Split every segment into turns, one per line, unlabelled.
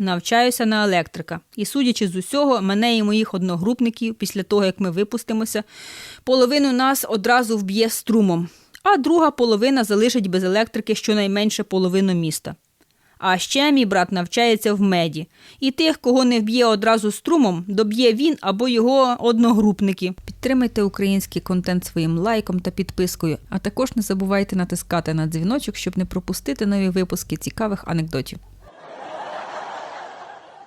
Навчаюся на електрика. І судячи з усього, мене і моїх одногрупників, після того як ми випустимося, половину нас одразу вб'є струмом, а друга половина залишить без електрики щонайменше половину міста. А ще мій брат навчається в меді, і тих, кого не вб'є одразу струмом, доб'є він або його одногрупники. Підтримайте український контент своїм лайком та підпискою, а також не забувайте натискати на дзвіночок, щоб не пропустити нові випуски цікавих анекдотів.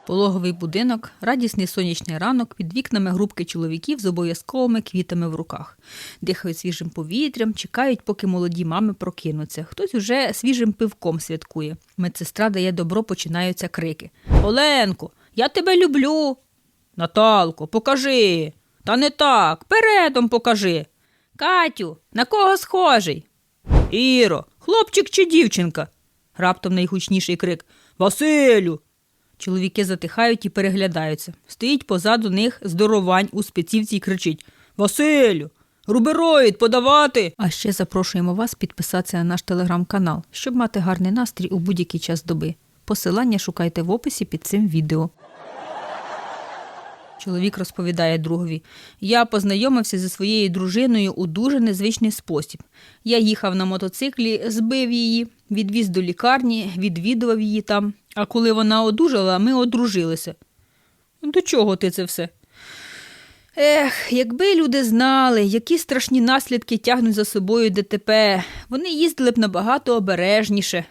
Пологовий будинок, радісний сонячний ранок, під вікнами групки чоловіків з обов'язковими квітами в руках. Дихають свіжим повітрям, чекають, поки молоді мами прокинуться. Хтось уже свіжим пивком святкує. Медсестра дає добро, починаються крики. Оленко, я тебе люблю. Наталко, покажи. Та не так, передом покажи. Катю, на кого схожий? Іро, хлопчик чи дівчинка? Раптом найгучніший крик Василю. Чоловіки затихають і переглядаються. Стоїть позаду них здоровань у спецівці і кричить Василю, рубероїд подавати. А ще запрошуємо вас підписатися на наш телеграм-канал, щоб мати гарний настрій у будь-який час доби. Посилання шукайте в описі під цим відео. Чоловік розповідає другові: Я познайомився зі своєю дружиною у дуже незвичний спосіб. Я їхав на мотоциклі, збив її, відвіз до лікарні, відвідував її там. А коли вона одужала, ми одружилися. До чого ти це все? Ех, якби люди знали, які страшні наслідки тягнуть за собою ДТП, вони їздили б набагато обережніше.